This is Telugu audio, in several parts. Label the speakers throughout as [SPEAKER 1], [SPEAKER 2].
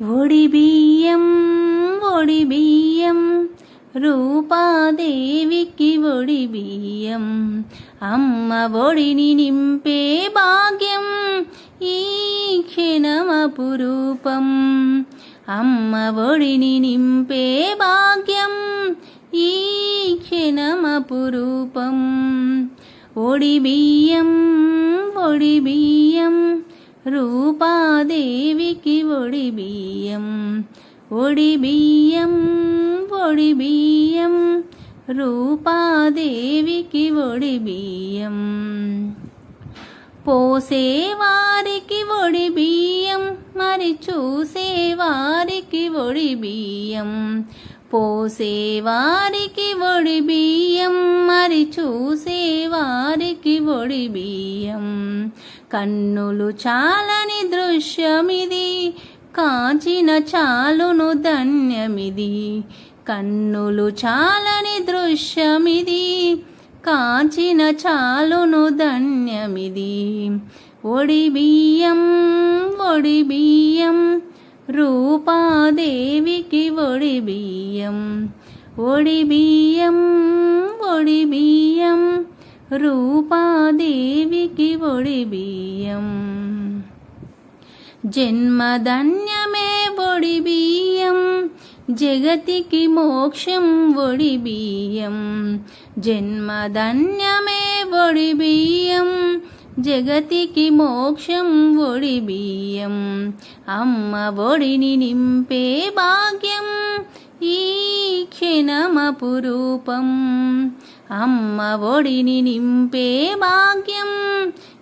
[SPEAKER 1] ఒడి బియ్యం ఒడి బియ్యం రూపాదేవికి ఒడి బియ్యం అమ్మ ఒడిని నింపే భాగ్యం ఈ క్షణమపురూపం అమ్మ ఒడిని నింపే భాగ్యం ఈ క్షణమపురూపం ఒడి బియ్యం ఒడి బియ్యం రూపాదేవికి ఒడి బియ్యం ఒడి బియ్యం ఒడి బియ్యం. రూపాదేవికి ఒడి బియ్యం. పోసేవారికి ఒడి బియ్యం మరి చూసేవారికి ఒడి బియ్యం. పోసేవారికి ఒడి బియ్యం మరి చూసేవారికి ఒడి బియ్యం. కన్నులు చాలని దృశ్యమిది కాచిన చాలును ధన్యమిది. కన్నులు చాలని దృశ్యమిది కాచిన చాలును ధన్యమిది. ఒడి బియ్యం ఒడి బియ్యం రూపాదేవికి ఒడి బియ్యం. ఒడి బియ్యం ఒడి బియ్యం రూపాదేవికి ఒడి బియ్యం. జన్మధన్యమే ఒడి బియ్యం. జగతికి మోక్షం ఒడి బియ్యం. జన్మధన్యమే ఒడి బియ్యం. జగతికి మోక్షం ఒడి బియ్యం. అమ్మ ఒడిని నింపే భాగ్యం. ఈ క్షణమపురూపం అమ్మ ఒడిని నింపే భాగ్యం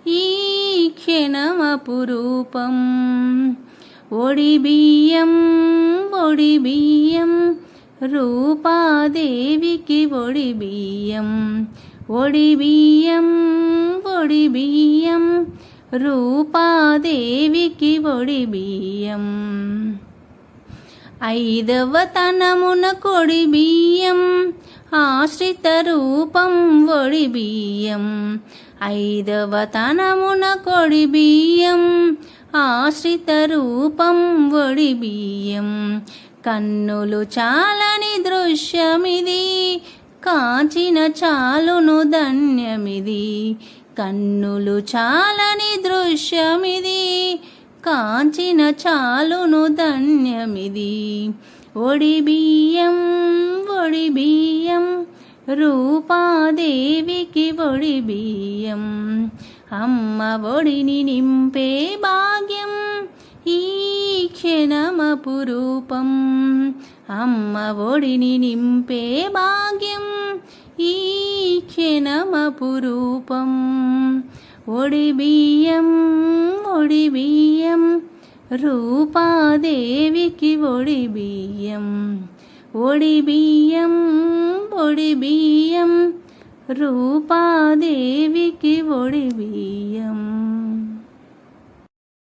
[SPEAKER 1] ఈ క్షణమపురూపం ఒడి బియ్యం ఒడి బియ్యం రూపాదేవికి ఒడి బియ్యం. ఒడి బియ్యం ఒడి బియ్యం రూపాదేవికి ఒడి బియ్యం. ఐదవ తనమున కొడి బియ్యం ఆశ్రిత రూపం ఒడి బియ్యం. ఐదవ తనమున కొడి బియ్యం ఆశ్రిత రూపం ఒడి బియ్యం. కన్నులు చాలని దృశ్యమిది కాచిన చాలును ధన్యమిది. కన్నులు చాలని దృశ్యమిది కాంచిన చాలును ధన్యమిది. ఒడి బియ్యం ఒడి బియ్యం రూపాదేవికి ఒడి బియ్యం. అమ్మ ఒడిని నింపే భాగ్యం ఈ క్షణమపురూపం అమ్మ ఒడిని నింపే భాగ్యం ఈ క్షణమపురూపం ఒడి బియ్యం ఒడి బియ్యం రూపాదేవికి ఒడి బియ్యం ఒడి బియ్యం ఒడి బియ్యం రూపాదేవికి ఒడి బియ్యం